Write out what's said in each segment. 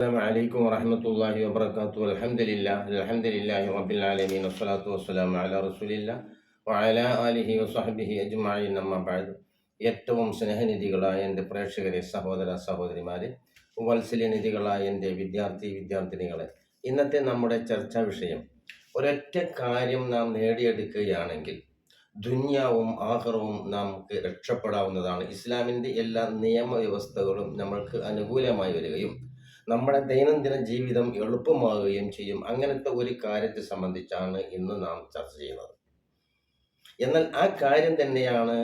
السلام عليكم ورحمة الله وبركاته الحمد لله الحمد لله رب العالمين والصلاة والسلام على رسول الله وعلى آله وصحبه أجمعين أما بعد ഏറ്റവും സ്നേഹനിധികളായ എൻ്റെ പ്രേക്ഷകരെ സഹോദര സഹോദരിമാരെ വത്സല്യനിധികളായ എൻ്റെ വിദ്യാർത്ഥി വിദ്യാർത്ഥിനികളെ ഇന്നത്തെ നമ്മുടെ ചർച്ചാ വിഷയം ഒരൊറ്റ കാര്യം നാം നേടിയെടുക്കുകയാണെങ്കിൽ ദുന്യാവും ആഹ്റവും നമുക്ക് രക്ഷപ്പെടാവുന്നതാണ് ഇസ്ലാമിൻ്റെ എല്ലാ നിയമവ്യവസ്ഥകളും നമ്മൾക്ക് അനുകൂലമായി വരികയും നമ്മുടെ ദൈനംദിന ജീവിതം എളുപ്പമാവുകയും ചെയ്യും. അങ്ങനത്തെ ഒരു കാര്യത്തെ സംബന്ധിച്ചാണ് ഇന്ന് നാം ചർച്ച ചെയ്യുന്നത്. എന്നാൽ ആ കാര്യം തന്നെയാണ്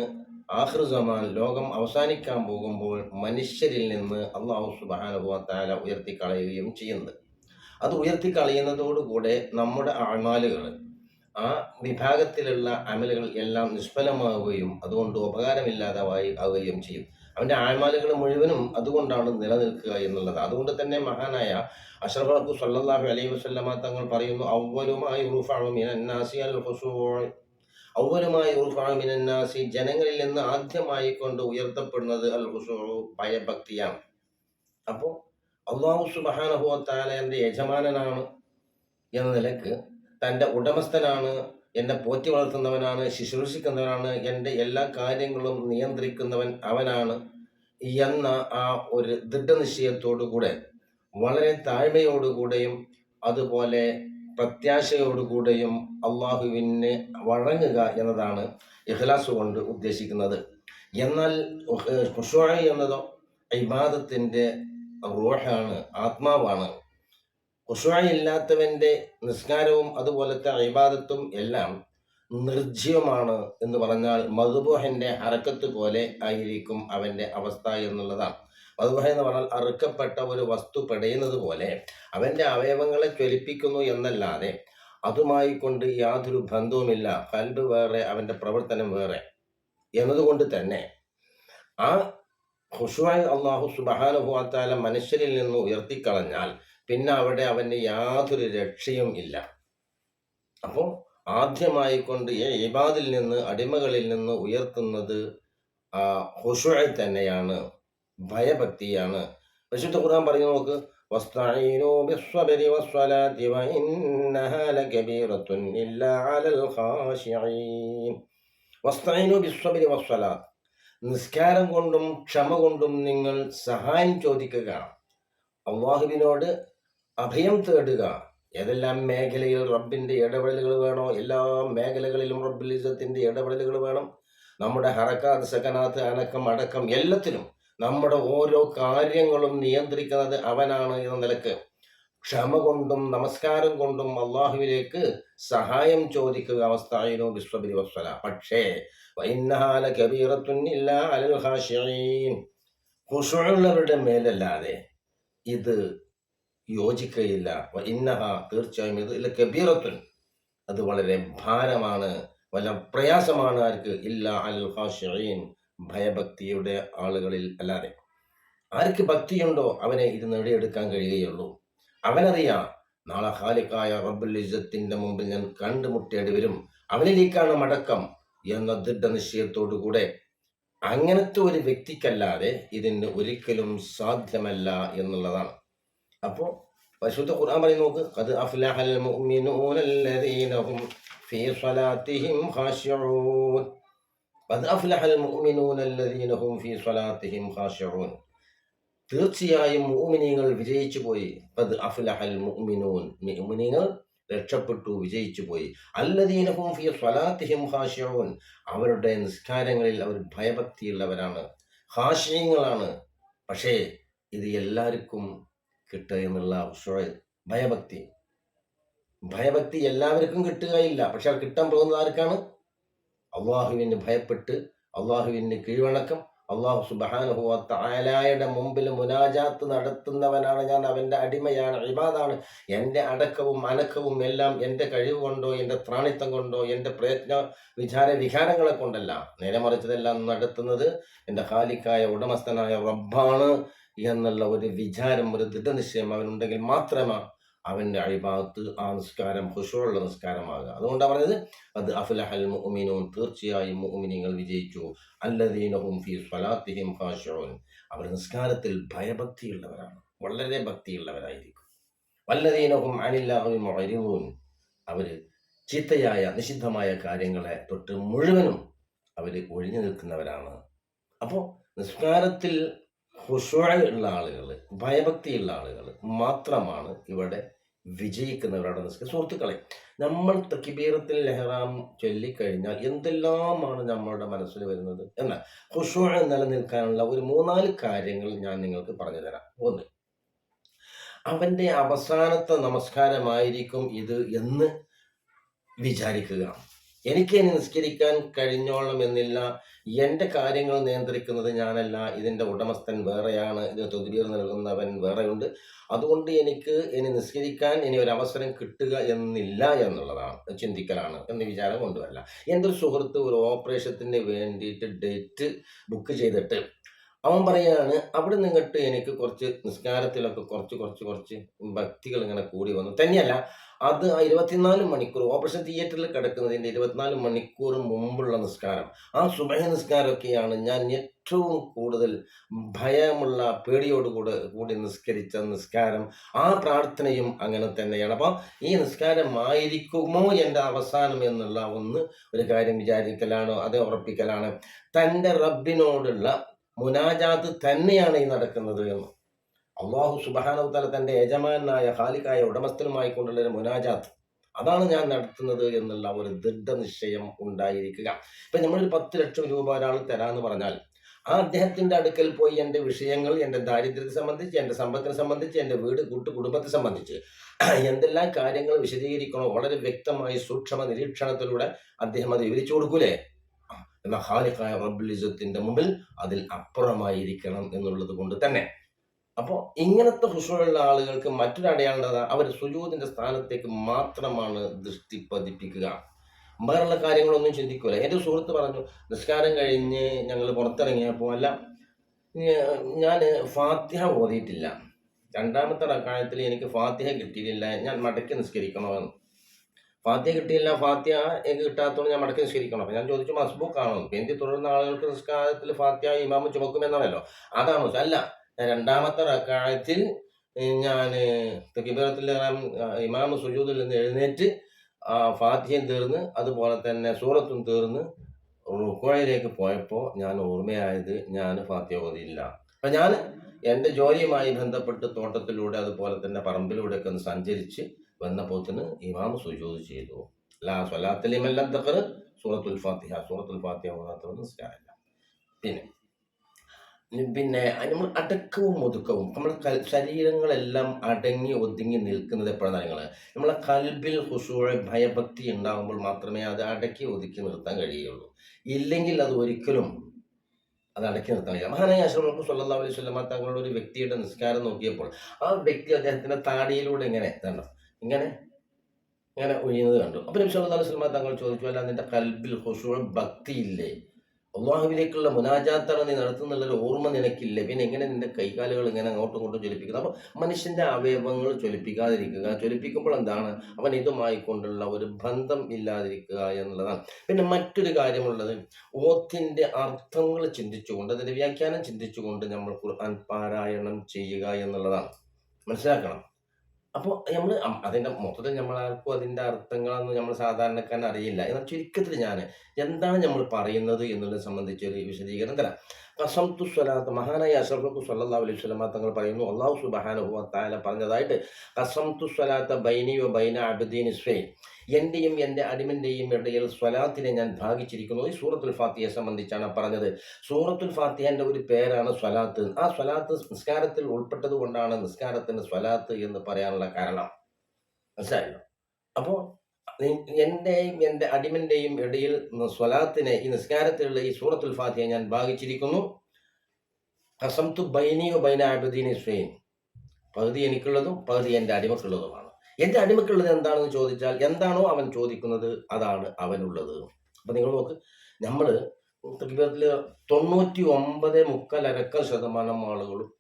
ആഹൃസമാൻ ലോകം അവസാനിക്കാൻ പോകുമ്പോൾ മനുഷ്യരിൽ നിന്ന് അള്ളാഹു സുബാനുഭവത്താല ഉയർത്തിക്കളയുകയും ചെയ്യുന്നത്. അത് ഉയർത്തിക്കളയുന്നതോടുകൂടെ നമ്മുടെ അമാലുകൾ ആ വിഭാഗത്തിലുള്ള അമലുകൾ എല്ലാം നിഷ്ഫലമാവുകയും അതുകൊണ്ട് ഉപകാരമില്ലാതായി ആവുകയും ചെയ്യും. അവന്റെ ആഴ്മാലുകൾ മുഴുവനും അതുകൊണ്ടാണ് നിലനിൽക്കുക എന്നുള്ളത്. അതുകൊണ്ട് തന്നെ മഹാനായ അഷറഫു സല്ലാഹു അലൈഹി വസ്ലമ തങ്ങൾ പറയുന്നു ഔവലുമായി ഔവലുമായി മിനന്നാസി ജനങ്ങളിൽ നിന്ന് ആദ്യമായി കൊണ്ട് ഉയർത്തപ്പെടുന്നത് അൽ ഹുസൂ ഭയഭക്തിയാണ്. അപ്പോൾ അള്ളാഹു സുബാനഹുത്താല എന്റെ യജമാനനാണ് എന്ന നിലയ്ക്ക് തന്റെ ഉടമസ്ഥനാണ് എന്നെ പോറ്റി വളർത്തുന്നവനാണ് ശുശ്രൂഷിക്കുന്നവനാണ് എന്റെ എല്ലാ കാര്യങ്ങളും നിയന്ത്രിക്കുന്നവൻ അവനാണ് എന്ന ആ ഒരു ദൃഢനിശ്ചയത്തോടുകൂടെ വളരെ താഴ്മയോടുകൂടെയും അതുപോലെ പ്രത്യാശയോടുകൂടെയും അള്ളാഹുവിന് വഴങ്ങുക എന്നതാണ് ഇഖ്ലാസ് കൊണ്ട് ഉദ്ദേശിക്കുന്നത്. എന്നാൽ ഖുഷായി എന്നതോ ഇബാദത്തിന്റെ റൂഹാണ് ആത്മാവാണ്. ഇല്ലാത്തവന്റെ നിസ്കാരവും അതുപോലത്തെ അഭിബാദത്തും എല്ലാം നിർജീവമാണ് എന്ന് പറഞ്ഞാൽ മധുബോഹന്റെ അറക്കത്ത് പോലെ ആയിരിക്കും അവന്റെ അവസ്ഥ എന്നുള്ളതാണ്. മധുബോഹ എന്ന് പറഞ്ഞാൽ അറുക്കപ്പെട്ട ഒരു വസ്തു പെടയുന്നത് പോലെ അവന്റെ അവയവങ്ങളെ ജ്വലിപ്പിക്കുന്നു എന്നല്ലാതെ അതുമായി കൊണ്ട് യാതൊരു ബന്ധവുമില്ല. കൽബ് വേറെ അവന്റെ പ്രവർത്തനം വേറെ. എന്നതുകൊണ്ട് തന്നെ ആ ഹുഷുവായി അള്ളാഹു സുബാനുഭവത്താലം മനുഷ്യരിൽ നിന്ന് ഉയർത്തിക്കളഞ്ഞാൽ പിന്നെ അവിടെ അവന് യാതൊരു രക്ഷയും ഇല്ല അപ്പോൾ ആദ്യമായി കൊണ്ട് ഈ ഇബാദിൽ നിന്ന് അടിമകളിൽ നിന്ന് ഉയർത്തുന്നത് ആ ഹുഷുഴി തന്നെയാണ് ഭയഭക്തിയാണ് പരിശുദ്ധ ഖുർആൻ പറഞ്ഞു നോക്ക് واستعينوا بالصبر والصلاة وإنها لكبيرة إلا على الخاشعين واستعينوا بالصبر والصلاة നിസ്കാരം കൊണ്ടും ക്ഷമ കൊണ്ടും നിങ്ങൾ സഹായം ചോദിക്കുക അള്ളാഹുവിനോട് അഭയം തേടുക. ഏതെല്ലാം മേഖലയിൽ റബ്ബിന്റെ ഇടപെടലുകൾ വേണോ? എല്ലാ മേഖലകളിലും റബ്ബുലിസത്തിന്റെ ഇടപെടലുകൾ വേണം. നമ്മുടെ ഹറക്കാത്ത് സകനാത്ത് അനക്കം അടക്കം എല്ലാത്തിലും നമ്മുടെ ഓരോ കാര്യങ്ങളും നിയന്ത്രിക്കുന്നത് അവനാണ് എന്ന നിലയ്ക്ക് ക്ഷമ കൊണ്ടും നമസ്കാരം കൊണ്ടും അള്ളാഹുവിലേക്ക് സഹായം ചോദിക്കുക അവസ്ഥായിനോ വിശ്വബിരി വസ്വല പക്ഷേ ഖുഷുള്ളവരുടെ മേലല്ലാതെ ഇത് യോജിക്കുകയില്ല ഇന്നഹ തീർച്ചയായും ഇത് ഇല്ല കബീറത്തുൻ. അത് വളരെ ഭാരമാണ് വല്ല പ്രയാസമാണ് ആർക്ക്? ഇല്ല അൽ ഭയഭക്തിയുടെ ആളുകളിൽ അല്ലാതെ. ആർക്ക് ഭക്തിയുണ്ടോ അവനെ ഇത് നേടിയെടുക്കാൻ കഴിയുകയുള്ളൂ. അവനറിയാം നാളെ ഹാലിക്കായ റബ്ബുൽ ഇസ്സത്തിന്റെ മുമ്പിൽ ഞാൻ കണ്ടുമുട്ടേണ്ടി വരും. അവനിലേക്കാണ് മടക്കം എന്ന ദൃഢനിശ്ചയത്തോടു കൂടെ അങ്ങനത്തെ ഒരു വ്യക്തിക്കല്ലാതെ ഇതിന് ഒരിക്കലും സാധ്യമല്ല എന്നുള്ളതാണ്. അപ്പോൾ പരിശുദ്ധ ഖുർആൻ പറയും നോക്ക് അത് അഫ്ലഹൽ മുഅ്മിനൂനല്ലദീനഹും ഫീ സ്വലാത്തിഹിം ഖാശിഊൻ അത് അഫ്ലഹൽ മുഅ്മിനൂനല്ലദീനഹും ഫീ സ്വലാത്തിഹിം ഖാശിഊൻ തീർച്ചയായും മുഅ്മിനീങ്ങൾ വിജയിച്ചു പോയി അത് അഫ്ലഹൽ മുഅ്മിനൂൻ മുഅ്മിനീങ്ങൾ രക്ഷപ്പെട്ടു വിജയിച്ചു പോയി അല്ലദീനഹും ഫീ സ്വലാത്തിഹിം ഖാശിഊൻ അവരുടെ നിസ്കാരങ്ങളിൽ അവർ ഭയഭക്തിയുള്ളവരാണ് ഹാഷ്യങ്ങളാണ് പക്ഷേ ഇത് എല്ലാവർക്കും കിട്ടുക എന്നുള്ള ഭയഭക്തി. ഭയഭക്തി എല്ലാവർക്കും കിട്ടുകയില്ല. പക്ഷെ അത് കിട്ടാൻ പോകുന്നത് ആർക്കാണ്? അള്ളാഹുവിന് ഭയപ്പെട്ട് അള്ളാഹുവിന് കീഴ്വണക്കം അള്ളാഹു സുബാനുഭവത്ത് ആലായുടെ മുമ്പിൽ മുനാജാത്ത് നടത്തുന്നവനാണ് ഞാൻ. അവന്റെ അടിമയാണ് ഇബാദാണ്. എന്റെ അടക്കവും അനക്കവും എല്ലാം എന്റെ കഴിവ് കൊണ്ടോ എന്റെ ത്രാണിത്തം കൊണ്ടോ എന്റെ പ്രയത്ന വിചാര വിഹാരങ്ങളെ കൊണ്ടല്ല. നേരെ മറിച്ചതെല്ലാം നടത്തുന്നത് എന്റെ ഖാലിക്കായ ഉടമസ്ഥനായ റബ്ബാണ്. എന്നുള്ള ഒരു വിചാരം ഒരു ദൃഢനിശ്ചയം അവനുണ്ടെങ്കിൽ മാത്രമേ അവന്റെ അഴിഭാഗത്ത് ആ നിസ്കാരം ഹുഷുള്ള നിസ്കാരമാകുക അതുകൊണ്ടാണ് പറഞ്ഞത് അത് അഫുലഹൽ മുഅ്മിനൂൻ. തീർച്ചയായും മുഅ്മിനീങ്ങൾ വിജയിച്ചു. അല്ലദീനഹും ഫീ സ്വലാത്തിഹിം ഖാശിഊൻ അവർ നിസ്കാരത്തിൽ ഭയഭക്തിയുള്ളവരാണ്. വളരെ ഭക്തിയുള്ളവരായിരിക്കും. വല്ലദീനഹും അനില്ലാഹും മുഅരിദൂൻ അവർ ചീത്തയായ നിഷിദ്ധമായ കാര്യങ്ങളെ തൊട്ട് മുഴുവനും അവർ ഒഴിഞ്ഞു നിൽക്കുന്നവരാണ്. അപ്പോൾ നിസ്കാരത്തിൽ ഹുഷുഴ ഉള്ള ആളുകൾ ഭയഭക്തിയുള്ള ആളുകൾ മാത്രമാണ് ഇവിടെ വിജയിക്കുന്നവരുടെ നിസ്കാരം സുഹൃത്തുക്കളെ നമ്മൾ തക്കിബീറത്തിൽ ലഹറാം ചൊല്ലിക്കഴിഞ്ഞാൽ എന്തെല്ലാമാണ് നമ്മളുടെ മനസ്സിൽ വരുന്നത്? എന്നാൽ ഹുഷുഴ നിലനിൽക്കാനുള്ള ഒരു മൂന്നാൽ കാര്യങ്ങൾ ഞാൻ നിങ്ങൾക്ക് പറഞ്ഞു തരാം ഒന്ന് അവന്റെ അവസാനത്തെ നമസ്കാരമായിരിക്കും ഇത് എന്ന് വിചാരിക്കുക. എനിക്ക് നിസ്കരിക്കാൻ കഴിഞ്ഞോളം എന്നില്ല എന്റെ കാര്യങ്ങൾ നിയന്ത്രിക്കുന്നത് ഞാനല്ല. ഇതിന്റെ ഉടമസ്ഥൻ വേറെയാണ്. ഇത് തൊതിരീർ നൽകുന്നവൻ വേറെയുണ്ട്. അതുകൊണ്ട് എനിക്ക് ഇനി നിസ്കരിക്കാൻ ഇനി ഒരു അവസരം കിട്ടുക എന്നില്ല എന്നുള്ളതാണ്. ചിന്തിക്കലാണ്. എന്ന വിചാരം കൊണ്ടുവരില്ല. എന്റെ ഒരു സുഹൃത്ത് ഒരു ഓപ്പറേഷത്തിന് വേണ്ടിയിട്ട് ഡേറ്റ് ബുക്ക് ചെയ്തിട്ട് അവൻ പറയാണ് അവിടെ നിന്നിട്ട് എനിക്ക് കുറച്ച് നിസ്കാരത്തിലൊക്കെ കുറച്ച് കുറച്ച് കുറച്ച് ഭക്തികൾ ഇങ്ങനെ കൂടി വന്നു. തന്നെയല്ല അത് ഇരുപത്തിനാല് മണിക്കൂർ ഓപ്പറേഷൻ തിയേറ്ററിൽ കിടക്കുന്നതിന്റെ ഇരുപത്തിനാല് മണിക്കൂർ മുമ്പുള്ള നിസ്കാരം. ആ സുബഹ നിസ്കാരമൊക്കെയാണ് ഞാൻ ഏറ്റവും കൂടുതൽ ഭയമുള്ള പേടിയോടുകൂടെ കൂടി നിസ്കരിച്ച നിസ്കാരം. ആ പ്രാർത്ഥനയും അങ്ങനെ തന്നെയാണ്. അപ്പം ഈ നിസ്കാരമായിരിക്കുമോ എന്റെ അവസാനം എന്നുള്ള ഒന്ന് ഒരു കാര്യം വിചാരിക്കലാണോ അത് ഉറപ്പിക്കലാണ്. തന്റെ റബ്ബിനോടുള്ള മുനാജാത്ത് തന്നെയാണ് ഈ നടക്കുന്നത് എന്ന്. അള്ളാഹു സുബാനവത്തല തന്റെ യജമാനായ ഹാലിക്കായ ഉടമസ്ഥനുമായി കൊണ്ടുള്ള മുനാജാത്ത്. അതാണ് ഞാൻ നടത്തുന്നത് എന്നുള്ള ഒരു ദൃഢനിശ്ചയം ഉണ്ടായിരിക്കുക. ഇപ്പം നമ്മളൊരു പത്ത് ലക്ഷം രൂപ ഒരാൾ തരാമെന്ന് പറഞ്ഞാൽ ആ അദ്ദേഹത്തിന്റെ അടുക്കൽ പോയി എന്റെ വിഷയങ്ങൾ എന്റെ ദാരിദ്ര്യത്തെ സംബന്ധിച്ച് എന്റെ സമ്പത്തിനെ സംബന്ധിച്ച് എന്റെ വീട് കൂട്ടു കുടുംബത്തെ സംബന്ധിച്ച് എന്തെല്ലാം കാര്യങ്ങൾ വിശദീകരിക്കണോ വളരെ വ്യക്തമായി സൂക്ഷ്മ നിരീക്ഷണത്തിലൂടെ അദ്ദേഹം അത് വിവരിച്ചു കൊടുക്കൂലേ? എന്ന ഹാലിഖായ റബ്ബുലിസത്തിന്റെ മുമ്പിൽ അതിൽ അപ്പുറമായിരിക്കണം എന്നുള്ളത് കൊണ്ട് തന്നെ. അപ്പോൾ ഇങ്ങനത്തെ ഹുഷുള്ള ആളുകൾക്ക് മറ്റൊരു അടയാളത അവർ സുജൂതിന്റെ സ്ഥാനത്തേക്ക് മാത്രമാണ് ദൃഷ്ടി പതിപ്പിക്കുക. വേറെയുള്ള കാര്യങ്ങളൊന്നും ചിന്തിക്കൂല. എന്റെ സുഹൃത്ത് പറഞ്ഞു നിസ്കാരം കഴിഞ്ഞ് ഞങ്ങൾ പുറത്തിറങ്ങിയപ്പോൾ അല്ല ഞാൻ ഫാത്തിഹ ഓതിയിട്ടില്ല. രണ്ടാമത്തെ റക്കായത്തിൽ എനിക്ക് ഫാത്തിഹ കിട്ടിയിട്ടില്ല. ഞാൻ മടക്കി നിസ്കരിക്കണമെന്ന് ഫാത്തിഹ കിട്ടിയില്ല ഫാത്യ എനിക്ക് കിട്ടാത്തതുകൊണ്ട് ഞാൻ മടക്കി നിസ്കരിക്കണം. അപ്പം ഞാൻ ചോദിച്ചു മസ്ബൂക്കാണോ? എന്തി തുടർന്ന ആളുകൾക്ക് നിസ്കാരത്തിൽ ഫാത്യ ഇമാമ് ചുമക്കുമെന്നാണല്ലോ. അതാണോ? അല്ല രണ്ടാമത്തെ റക്കാഴത്തിൽ ഞാൻ തെക്കിബിറത്തിൽ ഇമാമ് സുജൂദിൽ നിന്ന് എഴുന്നേറ്റ് ഫാത്തിയും തീർന്ന് അതുപോലെ തന്നെ സൂറത്തും തീർന്ന് റുക്കോയിലേക്ക് പോയപ്പോൾ ഞാൻ ഓർമ്മയായത് ഞാൻ ഫാത്തിഹ ഓതിയില്ല. അപ്പം ഞാൻ എന്റെ ജോലിയുമായി ബന്ധപ്പെട്ട് തോട്ടത്തിലൂടെ അതുപോലെ തന്നെ പറമ്പിലൂടെയൊക്കെ ഒന്ന് സഞ്ചരിച്ച് വന്നപ്പോത്തിന് ഇമാം സുജൂദ് ചെയ്തു. ലാ സ്വലാത്തലിമെല്ലാം സൂറത്തുൽ ഫാത്തിഹ. സൂറത്തുൽ ഫാത്തിഹ ഓതാത്തവർ നിസ്കാരമില്ല. പിന്നെ പിന്നെ നമ്മൾ അടക്കവും ഒതുക്കവും നമ്മുടെ ശരീരങ്ങളെല്ലാം അടങ്ങി ഒതുങ്ങി നിൽക്കുന്നത് എപ്പോഴാണ് നിങ്ങൾ നമ്മളെ കൽബിൽ ഹുസൂഴ ഭയഭക്തി ഉണ്ടാകുമ്പോൾ മാത്രമേ അത് അടക്കി ഒതുക്കി നിർത്താൻ കഴിയുള്ളൂ. ഇല്ലെങ്കിൽ അത് ഒരിക്കലും അത് അടക്കി നിർത്താൻ കഴിയില്ല. മഹാനായ അശ്രമക്ക് സല്ലാ അലൈഹി സ്വലമ തങ്ങളുടെ ഒരു വ്യക്തിയുടെ നിസ്കാരം നോക്കിയപ്പോൾ ആ വ്യക്തി അദ്ദേഹത്തിന്റെ താടിയിലൂടെ ഇങ്ങനെ കണ്ടോ. ഇങ്ങനെ ഇങ്ങനെ ഒഴിയുന്നത് കണ്ടു. അപ്പം നബി സല്ലല്ലാഹു അലൈഹി വസല്ലം തങ്ങൾ ചോദിച്ചു അല്ല നിന്റെ കൽബിൽ ഹുസൂഴ ഭക്തിയില്ലേ? അള്ളാഹുവിലേക്കുള്ള മുനാജാത്താണ് നീ നടത്തുന്നുള്ളൊരു ഓർമ്മ നിനക്കില്ല. പിന്നെ എങ്ങനെ നിന്റെ കൈകാലുകൾ ഇങ്ങനെ അങ്ങോട്ടും ഇങ്ങോട്ടും ചൊലിപ്പിക്കുന്നത് അപ്പോൾ മനുഷ്യന്റെ അവയവങ്ങൾ ചൊലിപ്പിക്കാതിരിക്കുക ചൊലിപ്പിക്കുമ്പോൾ എന്താണ്? അവൻ ഇതുമായി കൊണ്ടുള്ള ഒരു ബന്ധം ഇല്ലാതിരിക്കുക എന്നുള്ളതാണ്. പിന്നെ മറ്റൊരു കാര്യമുള്ളത് ഓത്തിന്റെ അർത്ഥങ്ങൾ ചിന്തിച്ചുകൊണ്ട് അതിന്റെ വ്യാഖ്യാനം ചിന്തിച്ചുകൊണ്ട് നമ്മൾ ഖുർആൻ പാരായണം ചെയ്യുക എന്നുള്ളതാണ്. മനസ്സിലാക്കണം? അപ്പോൾ നമ്മൾ അതിന്റെ മൊത്തത്തിൽ നമ്മളാർക്കും അതിന്റെ അർത്ഥങ്ങളൊന്നും നമ്മൾ സാധാരണക്കാരൻ അറിയില്ല. എന്നാൽ ചുരുക്കത്തിൽ ഞാൻ എന്താണ് നമ്മൾ പറയുന്നത് എന്നുള്ളത് സംബന്ധിച്ച് ഒരു വിശദീകരണം തരാം. കസംതു സ്വലാത്ത് മഹാനായ അഷറഫു സല്ലാ അലൈഹി സ്വലമ തങ്ങൾ പറയുന്നു അള്ളാഹു സുബാനുഹു താല പറഞ്ഞതായിട്ട് കസംതു സ്വലാത്ത ബൈനിയോ ബൈന അബ്ദീൻ ഇസ്വൈൻ എന്റെയും എന്റെ അടിമന്റെയും ഇടയിൽ സ്വലാത്തിനെ ഞാൻ ഭാഗിച്ചിരിക്കുന്നു. ഈ സൂറത്തുൽ ഫാത്തിയെ സംബന്ധിച്ചാണ് പറഞ്ഞത്. സൂറത്തുൽ ഫാത്തിഹന്റെ ഒരു പേരാണ് സ്വലാത്ത്. ആ സ്വലാത്ത് നിസ്കാരത്തിൽ ഉൾപ്പെട്ടത് കൊണ്ടാണ് നിസ്കാരത്തിന് സ്വലാത്ത് എന്ന് പറയാനുള്ള കാരണം. മനസ്സിലായല്ലോ അപ്പോൾ എന്റെയും എന്റെ അടിമന്റെയും ഇടയിൽ സ്വലാത്തിനെ ഈ നിസ്കാരത്തിലുള്ള ഈ സൂറത്തുൽ ഫാത്തിയെ ഞാൻ ഭാഗിച്ചിരിക്കുന്നു. കസംതു ബൈനിയോ ബൈന അബദീനി ഇസ്വൈൻ പകുതി എനിക്കുള്ളതും പകുതി എന്റെ അടിമക്കുള്ളതുമാണ്. എന്റെ അടിമക്കുള്ളത് എന്താണെന്ന് ചോദിച്ചാൽ എന്താണോ അവൻ ചോദിക്കുന്നത് അതാണ് അവനുള്ളത്. അപ്പം നിങ്ങൾ നോക്ക് നമ്മൾ തക്കിബീറത്തിൽ തൊണ്ണൂറ്റി ഒമ്പത് മുക്കാൽ ശതമാനം ആളുകളും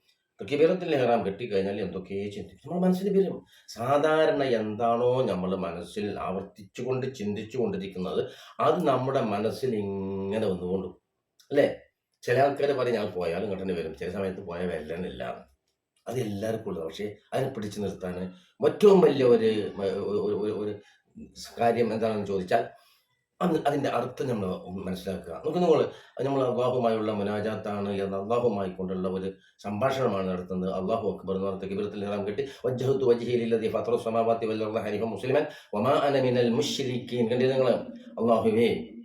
തക്കിബീറത്തിൽ ഹെറാം കെട്ടിക്കഴിഞ്ഞാൽ എന്തൊക്കെയോ ചിന്തിക്കും. നമ്മുടെ മനസ്സിൽ വരും. സാധാരണ എന്താണോ നമ്മൾ മനസ്സിൽ ആവർത്തിച്ചുകൊണ്ട് ചിന്തിച്ചു കൊണ്ടിരിക്കുന്നത് അത് നമ്മുടെ മനസ്സിൽ ഇങ്ങനെ വന്നുകൊണ്ടു. അല്ലേ? ചില ആൾക്കാർ പറയും ഞാൻ പോയാലും കണ്ടു വരും. ചില സമയത്ത് പോയാൽ വെല്ലനില്ല അത് എല്ലാവർക്കും ഉള്ളത്. പക്ഷേ അതിനെ പിടിച്ചു നിർത്താൻ ഏറ്റവും വലിയ ഒരു ഒരു- കാര്യം എന്താണെന്ന് ചോദിച്ചാൽ അന്ന് അതിന്റെ അർത്ഥം നമ്മൾ മനസ്സിലാക്കുക. നമുക്ക് നിങ്ങൾ നമ്മൾ അള്ളാഹുമായുള്ള മുനാജാത്താണ് എന്ന് അള്ളാഹുമായി കൊണ്ടുള്ള ഒരു സംഭാഷണമാണ് നടത്തുന്നത്. അള്ളാഹു അക്ബർ എന്ന് പറഞ്ഞ കിബിറത്തിൽ നിറാം കെട്ടി വജ്ജഹത്ത് വജ്ഹീലി ഫത്രോ സമാവാത്തി വല്ല ഹരിഹ മുസ്ലിമൻ വമാ അനമിനൽ മിനൽ കണ്ടിരുന്നു നിങ്ങൾ അള്ളാഹുവേ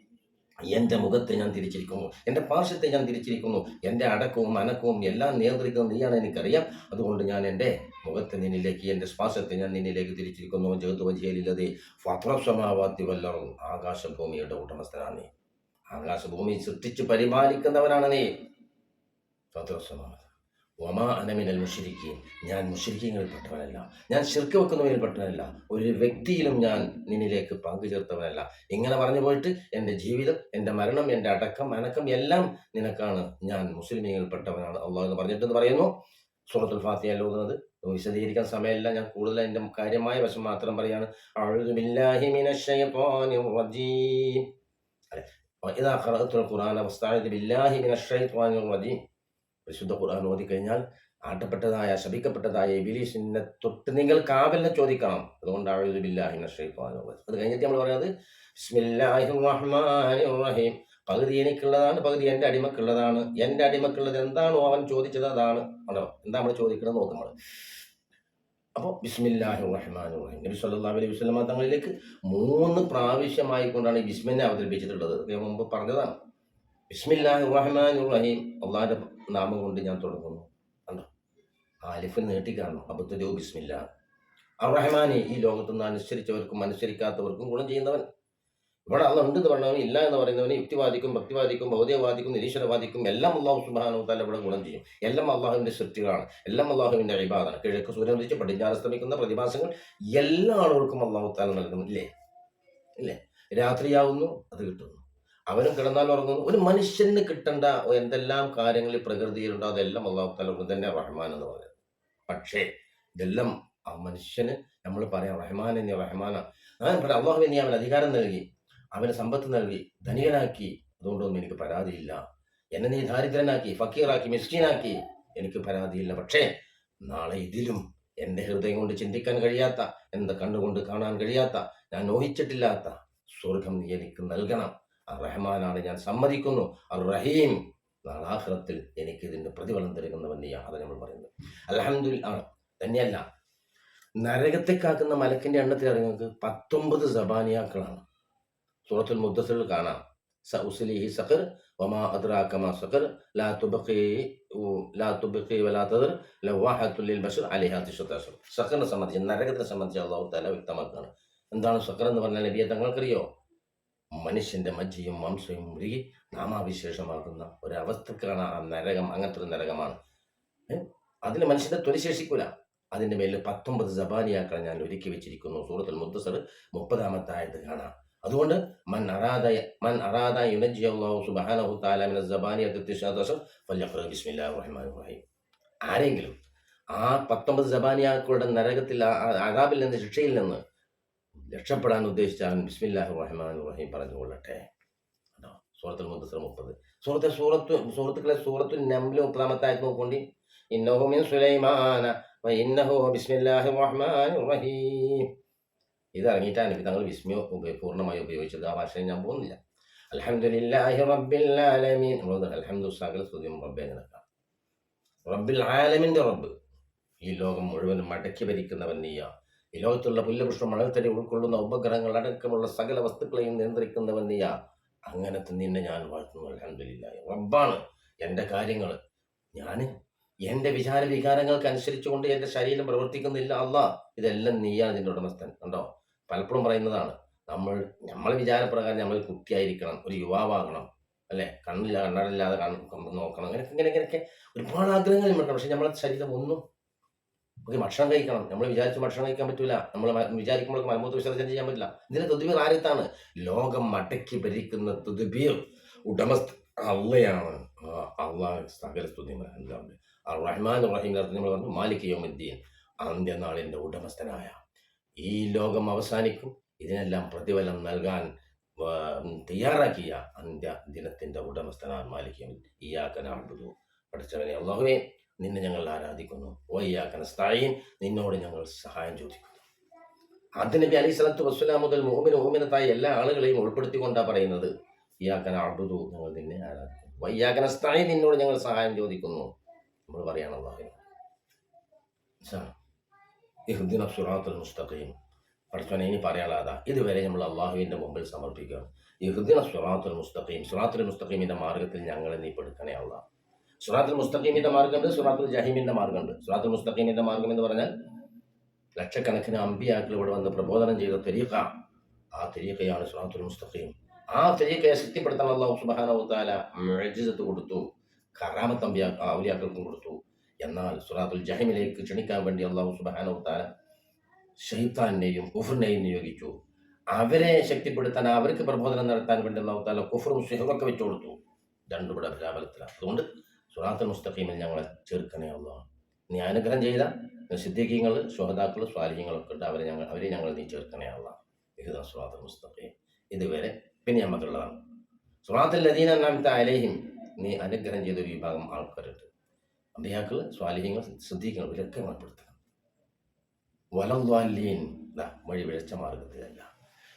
എന്റെ മുഖത്തെ ഞാൻ തിരിച്ചിരിക്കുന്നു എന്റെ പാർശ്വത്തെ ഞാൻ തിരിച്ചിരിക്കുന്നു എന്റെ അടക്കവും അനക്കവും എല്ലാം നിയന്ത്രിക്കുന്നത് നീയാണ് എനിക്കറിയാം. അതുകൊണ്ട് ഞാൻ എന്റെ മുഖത്തെ നിന്നിലേക്ക് എന്റെ ശ്വാസത്തെ ഞാൻ നിന്നിലേക്ക് തിരിച്ചിരിക്കുന്നു. ജഗത്ത് വജിയലില്ലതെ ഫത്രസമാവാത്തി വല്ലറും ആകാശഭൂമിയുടെ ഉടമസ്ഥനാണ് നീ. ആകാശഭൂമി സൃഷ്ടിച്ച് പരിപാലിക്കുന്നവനാണ് നീ. ഫത്രസമാവ ഒമാ അനമിനൽ മുഷിരിക്കുകയും ഞാൻ മുഷിരിക്കങ്ങളിൽപ്പെട്ടവനല്ല ഞാൻ ശിർക്ക് വെക്കുന്നവരിൽപ്പെട്ടവനല്ല ഒരു വ്യക്തിയിലും ഞാൻ നിന്നിലേക്ക് പങ്കു ചേർത്തവനല്ല ഇങ്ങനെ പറഞ്ഞു പോയിട്ട് എന്റെ ജീവിതം എന്റെ മരണം എന്റെ അടക്കം അനക്കം എല്ലാം നിനക്കാണ്. ഞാൻ മുസ്ലിമീങ്ങളിൽപ്പെട്ടവനാണ് അള്ളാഹ് എന്ന് പറഞ്ഞിട്ടെന്ന് പറയുന്നു. സൂറത്തുൽ ഫാത്തിഹ ഓതുന്നത്. വിശദീകരിക്കാൻ സമയമില്ല. ഞാൻ കൂടുതൽ എന്റെ കാര്യമായ വശം മാത്രം പറയാണ്. അല്ലെ? ഇതാ വസ്തഈദു ബില്ലാഹി മിനശ്ശൈത്വാനിർ റജീം. പരിശുദ്ധ ഖുർആൻ ഓതിക്കഴിഞ്ഞാൽ ആട്ടപ്പെട്ടതായ ശപിക്കപ്പെട്ടതായ ഇബിലീഷിനെ തൊട്ട് നിങ്ങൾ കാവലിനെ ചോദിക്കണം. അതുകൊണ്ട് അഊദു ബില്ലാഹി മിനശ് ശൈത്വാനിർ റജീം. അത് കഴിഞ്ഞിട്ട് നമ്മൾ പറയുന്നത് ബിസ്മില്ലാഹിർ റഹ്മാനിർ റഹീം പകുതി എനിക്കുള്ളതാണ് പകുതി എന്റെ അടിമക്കുള്ളതാണ്. എന്റെ അടിമക്കുള്ളത് എന്താണോ അവൻ ചോദിച്ചത് അതാണ്. ആണോ? എന്താ നമ്മൾ ചോദിക്കണം നോക്കും നമ്മൾ. അപ്പോൾ ബിസ്മില്ലാഹി റഹ്മാൻ റഹീം നബി സല്ലല്ലാഹു അലൈഹി വസല്ലമ തങ്ങളിലേക്ക് മൂന്ന് പ്രാവശ്യമായി കൊണ്ടാണ് ഈ ബിസ്മിനെ അവതരിപ്പിച്ചിട്ടുള്ളത്. മുമ്പ് പറഞ്ഞതാണ്. ബിസ്മില്ലാഹി റഹ്മാൻ റഹീം അള്ളാഹിന്റെ നാമം കൊണ്ട് ഞാൻ തുടങ്ങുന്നു. കണ്ടോ? ആലിഫ് നീട്ടി കാണണം. അബദ്ധരോ ബിസ്മില്ല. അർ ഈ ഈ ലോകത്തുനിന്ന് അനുസരിച്ചവർക്കും അനുസരിക്കാത്തവർക്കും ഗുണം ചെയ്യുന്നവൻ. ഇവിടെ അതുണ്ട് എന്ന് പറഞ്ഞവൻ ഇല്ല എന്ന് പറയുന്നവന് യുക്തിവാദിക്കും ഭക്തിവാദിക്കും ഭൗതികവാദിക്കും നിരീശ്വരവാദിക്കും എല്ലാം അള്ളാഹു സുബാനോത്താൽ ഇവിടെ ഗുണം ചെയ്യും. എല്ലാം അള്ളാഹുവിന്റെ സൃഷ്ടികളാണ്. എല്ലാം അള്ളാഹുവിന്റെ അഭിബാധന കിഴക്ക് സൂര്യൻ ഉദിച്ച് പടിഞ്ഞാറ് ശ്രമിക്കുന്ന പ്രതിഭാസങ്ങൾ എല്ലാ ആളുകൾക്കും അള്ളാഹു നൽകുന്നു ഇല്ലേ? ഇല്ലേ? രാത്രിയാവുന്നു അത് കിട്ടുന്നു. അവനും കിടന്നാൽ ഉറങ്ങുന്നു ഒരു മനുഷ്യന് കിട്ടേണ്ട എന്തെല്ലാം കാര്യങ്ങൾ ഈ പ്രകൃതിയിലുണ്ടോ അതെല്ലാം അള്ളാഹു താല തന്നെ റഹ്മാൻ എന്ന് പറയുന്നത് പക്ഷേ ഇതെല്ലാം ആ മനുഷ്യന് നമ്മൾ പറയാം റഹ്മാൻ എന്നെ റഹ്മാന. അള്ളാഹു നീ അവൻ അധികാരം നൽകി അവന് സമ്പത്ത് നൽകി ധനികനാക്കി. അതുകൊണ്ടൊന്നും എനിക്ക് പരാതിയില്ല. എന്നെ നീ ദാരിദ്രനാക്കി ഫക്കീറാക്കി മിസ്കീനാക്കി. എനിക്ക് പരാതിയില്ല. പക്ഷേ നാളെ ഇതിലും എന്റെ ഹൃദയം കൊണ്ട് ചിന്തിക്കാൻ കഴിയാത്ത എന്റെ കണ്ണുകൊണ്ട് കാണാൻ കഴിയാത്ത ഞാൻ നോഹിച്ചിട്ടില്ലാത്ത സ്വർഗം നീ എനിക്ക് നൽകണം. റഹ്മാനാണ് ഞാൻ സമ്മതിക്കുന്നു. അർ റഹീം നാളാഹ്റത്തിൽ എനിക്ക് ഇതിന്റെ പ്രതിഫലം തരുന്നവന്നെയാണ് നീയാണ്. അത് നമ്മൾ പറയുന്നത്. അലഹമുല്ല ആണ് തന്നെയല്ല. നരകത്തെ കാക്കുന്ന മലക്കിന്റെ എണ്ണത്തിൽ അറിയുന്നത് പത്തൊമ്പത് സബാനിയാക്കളാണ്. സൂറത്തുൽ മുദ്ദസിൽ കാണാം. സഉസ്ലിഹി സഖർ വമാ അദ്രാക്കമ സഖർ ലാ തുബഖി ലാ തുബഖി വലാ തദർ ലവാഹത്തുൽ ലിൽ ബശർ അലൈഹാ തിശതാശർ സഖറിനെ സംബന്ധിച്ച് നരകത്തെ സംബന്ധിച്ച് അള്ളാഹു തആല വ്യക്തമാക്കുകയാണ്. എന്താണ് സഖർ എന്ന് പറഞ്ഞാൽ നബിയെ തങ്ങൾക്കറിയോ? മനുഷ്യന്റെ മജ്ജയും മാംസവും മുരുകി നാമാവിശേഷമാകുന്ന ഒരവസ്ഥക്കാണ് ആ നരകം അങ്ങനത്തെ ഒരു നരകമാണ്. അതിൽ മനുഷ്യന്റെ തൊലിശേഷിക്കൂല അതിന്റെ മേലിൽ പത്തൊമ്പത് ജബാനിയാക്കൾ ഞാൻ ഒരുക്കി വെച്ചിരിക്കുന്നു. സൂറത്തുൽ മുത്തസർ മുപ്പതാമത്തെ ആയത് കാണാം. അതുകൊണ്ട് മൻ അറാദ മൻ അറാദ സുബ്ഹാനഹു തആല മിന റഹീം. ആരെങ്കിലും ആ പത്തൊമ്പത് ജബാനിയാക്കളുടെ നരകത്തിൽ അതാബിൽ നിന്ന് ശിക്ഷയിൽ നിന്ന് രക്ഷപ്പെടാൻ ഉദ്ദേശിച്ചാൽ ബിസ്മില്ലാഹു റഹ്മാൻ റഹീം പറഞ്ഞുകൊള്ളട്ടെ. കേട്ടോ? സൂറത്തുൽ മുദ്ദസർ മുപ്പത്. സൂറത്തെ സൂറത്ത് സുഹൃത്തുക്കളെ സൂറത്തുൽ നംൽ മുപ്പതാമത്തെ ആയത് നോക്കൊണ്ടി. ഇന്നഹു മിൻ സുലൈമാന ഇന്നഹു ബിസ്മില്ലാഹിർ റഹ്മാൻ റഹീം ഇത് ഇറങ്ങിയിട്ടാണ് തങ്ങൾ വിസ്മി പൂർണമായി ഉപയോഗിച്ചത്. ആ ഭാഷയിൽ ഞാൻ പോകുന്നില്ല. അലഹമുല്ലാഹി റബ്ബിൽ ആലമീൻ സകല സ്തുതിയും റബ്ബെ നടക്കാം റബ്ബിൽ ആലമിന്റെ റബ്ബ്. ഈ ലോകം മുഴുവനും മടക്കി ഭരിക്കുന്നവൻ നീയാ. ഈ ലോകത്തുള്ള പുല്ലപുഷ്പം മണൽത്തരി ഉൾക്കൊള്ളുന്ന ഉപഗ്രഹങ്ങൾ അടക്കമുള്ള സകല വസ്തുക്കളെയും നിയന്ത്രിക്കുന്നവൻ നീയാ. അങ്ങനത്തെ നിന്നെ ഞാൻ വാഴ്ത്തുന്നു അലഹമില്ല റബ്ബാണ് എന്റെ കാര്യങ്ങൾ ഞാൻ എന്റെ വിചാര വികാരങ്ങൾക്ക് അനുസരിച്ചുകൊണ്ട് എന്റെ ശരീരം പ്രവർത്തിക്കുന്നില്ല. അല്ല ഇതെല്ലാം നീയാണ് ഇതിന്റെ ഉടമസ്ഥൻ. കണ്ടോ? പലപ്പോഴും പറയുന്നതാണ് നമ്മൾ നമ്മളെ വിചാരപ്രകാരം നമ്മൾ കുട്ടിയായിരിക്കണം. ഒരു യുവാവാകണം. അല്ലെ? കണ്ണില്ല കണ്ണടില്ലാതെ കണ്ണ് നോക്കണം. അങ്ങനെ ഇങ്ങനെ ഇങ്ങനെയൊക്കെ ഒരുപാട് ആഗ്രഹങ്ങൾ നമ്മൾക്ക് പക്ഷെ നമ്മളെ ശരീരം ഒന്നും നമുക്ക് ഭക്ഷണം കഴിക്കണം. നമ്മൾ വിചാരിച്ച് ഭക്ഷണം കഴിക്കാൻ പറ്റൂല. നമ്മൾ വിചാരിക്കുമ്പോൾ മലമൂത്ര വിസർജനം ചെയ്യാൻ പറ്റില്ല. ഇതിന് തുതുബീർ ആരത്താണ്? ലോകം മടക്കി ഭരിക്കുന്ന തുതുബീർ ഉടമസ്ഥ അള്ളയാണ്. അള്ളാഹ് സകല സ്തുതി റഹ്മാൻ റഹീം നമ്മൾ മാലിക് ഉടമസ്ഥനായ. ഈ ലോകം അവസാനിക്കും. ഇതിനെല്ലാം പ്രതിഫലം നൽകാൻ തയ്യാറാക്കിയ അന്ത്യ ദിനത്തിന്റെ ഉടമസ്ഥനാണ് ഈ ഇയാക്കനാകുന്നു പഠിച്ചവനെ അള്ളാഹുവേ നിന്നെ ഞങ്ങൾ ആരാധിക്കുന്നു. വയ്യാക്കന നിന്നോട് ഞങ്ങൾ സഹായം ചോദിക്കുന്നു. ആദ്യ നബി അലൈഹി സ്വലത്തു വസ്സലാം മുതൽ മുഹമ്മിന് മുഹമ്മിനത്തായ എല്ലാ ആളുകളെയും ഉൾപ്പെടുത്തിക്കൊണ്ടാണ് പറയുന്നത് ഇയാക്കന അബുദു ഞങ്ങൾ നിന്നെ ആരാധിക്കുന്നു. വയ്യാക്കന സ്ഥായി നിന്നോട് ഞങ്ങൾ സഹായം ചോദിക്കുന്നു. നമ്മൾ പറയണം അള്ളാഹു ഇഹ്ദിന സുറാത്തുൽ മുസ്തഖീം. പഠിച്ചവനെ ഇനി പറയാനുള്ളതാ ഇതുവരെ നമ്മൾ അള്ളാഹുവിന്റെ മുമ്പിൽ സമർപ്പിക്കുകയാണ്. ഇഹ്ദിന സുറാത്തുൽ മുസ്തഖീം സുറാത്തുൽ മുസ്തഖീമിന്റെ മാർഗത്തിൽ ഞങ്ങളെ നീ പെടുക്കണേ അല്ല സുറാത്തുൽ മുസ്തഖീമിന്റെ മാർഗമുണ്ട് സുറാത്തുൽ ജഹീമിന്റെ മാർഗമുണ്ട്. സുറാത്തുൽ മുസ്തഖീമിന്റെ മാർഗം എന്ന് പറഞ്ഞാൽ ലക്ഷക്കണക്കിന് അമ്പിയാക്കൾ ഇവിടെ വന്ന് പ്രബോധനം ചെയ്ത തെരീഖ. ആ തെരീഖയാണ് സുറാത്തുൽ മുസ്തഖീം. ആ തെരീഖയെ ശക്തിപ്പെടുത്താൻ അള്ളാഹു സുബാനവുത്താല മുഅ്ജിസത്ത് കൊടുത്തു കറാമത്ത് അമ്പിയാ ഔലിയാക്കൾക്കും കൊടുത്തു. എന്നാൽ സുറാത്തുൽ ജഹീമിലേക്ക് ക്ഷണിക്കാൻ വേണ്ടി അള്ളാഹു സുബാനവുത്താല ഷെയ്ത്താനെയും കുഫറിനെയും നിയോഗിച്ചു. അവരെ ശക്തിപ്പെടുത്താൻ അവർക്ക് പ്രബോധനം നടത്താൻ വേണ്ടി അള്ളാഹു താല കുഫറും ഷെഹറൊക്കെ വെച്ചു കൊടുത്തു രണ്ടും ഇവിടെ അതുകൊണ്ട് സുറാത്തുൽ മുസ്തഖീമിൽ ഞങ്ങളെ ചേർക്കണേ അള്ളാഹ് നീ അനുഗ്രഹം ചെയ്ത സിദ്ദീഖീങ്ങൾ ശോഹതാക്കൾ സ്വാലിഹ്യങ്ങളൊക്കെ ഉണ്ട്. അവരെ ഞങ്ങൾ അവരെ ഞങ്ങൾ നീ ചേർക്കണേ അള്ളാഹ് ഇത് സുറാത്തുൽ മുസ്തഖീം. ഇതുവരെ പിന്നെ നമുക്കുള്ളതാണ് സുറാത്തുൽ ലദീന നാമത്തെ അലേഹിം നീ അനുഗ്രഹം ചെയ്ത ഒരു വിഭാഗം ആൾക്കാരുണ്ട്. അമ്പിയാക്കൾ സ്വാലിഹ്യങ്ങൾ സിദ്ദീഖങ്ങൾ ഇവരൊക്കെ നമ്മൾ വലം വലംവാലീൻ വഴി വിഴച്ച മാർഗത്തിലല്ല.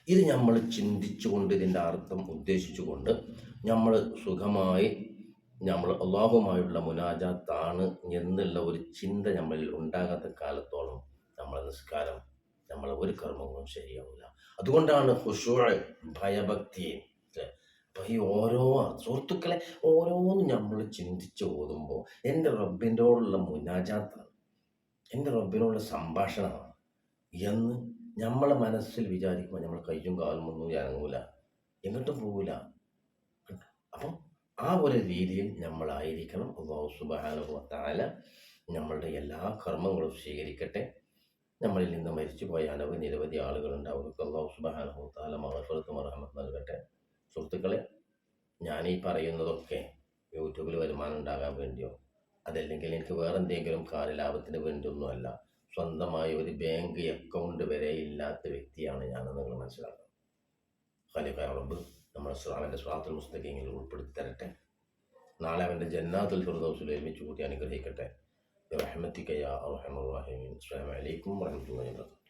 ഇത് നമ്മൾ ചിന്തിച്ചുകൊണ്ട് ഇതിന്റെ അർത്ഥം ഉദ്ദേശിച്ചുകൊണ്ട് നമ്മൾ സുഖമായി നമ്മൾ അള്ളാഹുമായുള്ള മുനാജാത്താണ് എന്നുള്ള ഒരു ചിന്ത നമ്മളിൽ ഉണ്ടാകാത്ത കാലത്തോളം നമ്മളെ നിസ്കാരം നമ്മൾ ഒരു കർമ്മവും ശരിയാവില്ല. അതുകൊണ്ടാണ് ഹുഷൂഴ് ഭയഭക്തി അപ്പം ഈ ഓരോ സുഹൃത്തുക്കളെ ഓരോന്നും നമ്മൾ ചിന്തിച്ച് ഓതുമ്പോൾ എന്റെ റബ്ബിന്റോടുള്ള മുനാജാത്താണ് എന്റെ റബ്ബിനോടുള്ള സംഭാഷണമാണ്. എന്ന് നമ്മളെ മനസ്സിൽ വിചാരിക്കുമ്പോൾ നമ്മൾ കയ്യും കാലും ഒന്നും ഇറങ്ങൂല എങ്ങോട്ടും പോവില്ല അപ്പം ആ ഒരു രീതിയിൽ നമ്മളായിരിക്കണം. അള്ളാഹു സുബാനുഭവത്താല നമ്മളുടെ എല്ലാ കർമ്മങ്ങളും സ്വീകരിക്കട്ടെ. നമ്മളിൽ നിന്ന് മരിച്ചു പോയ അനവധി നിരവധി ആളുകളുണ്ട് അവർക്ക് അള്ളാഹു സുബാനുഭവത്താല താല മഹഫലത്ത് മറഹമത്ത് നൽകട്ടെ. സുഹൃത്തുക്കളെ ഈ പറയുന്നതൊക്കെ യൂട്യൂബിൽ വരുമാനം ഉണ്ടാകാൻ വേണ്ടിയോ അതല്ലെങ്കിൽ എനിക്ക് വേറെ എന്തെങ്കിലും കാര്യലാഭത്തിന് വേണ്ടിയൊന്നുമല്ല. സ്വന്തമായ ഒരു ബാങ്ക് അക്കൗണ്ട് വരെ ഇല്ലാത്ത വ്യക്തിയാണ് ഞാനെന്ന് നിങ്ങൾ മനസ്സിലാക്കണം. ഖലീഫ റബ്ബ്. നമ്മുടെ അവന്റെ സ്വാതന്ത്ര്യ പുസ്തകങ്ങളിൽ ഉൾപ്പെടുത്തി തരട്ടെ. നാളെ അവന്റെ ജന്നാത്തുൽ ഫിർദൗസിൽ ഒരുമിച്ച് കൂട്ടി അനുഗ്രഹിക്കട്ടെ. റഹ്മത്തിക്കയ അർഹമുർ അസ്സാം വലൈക്കും വബറകാതുഹു.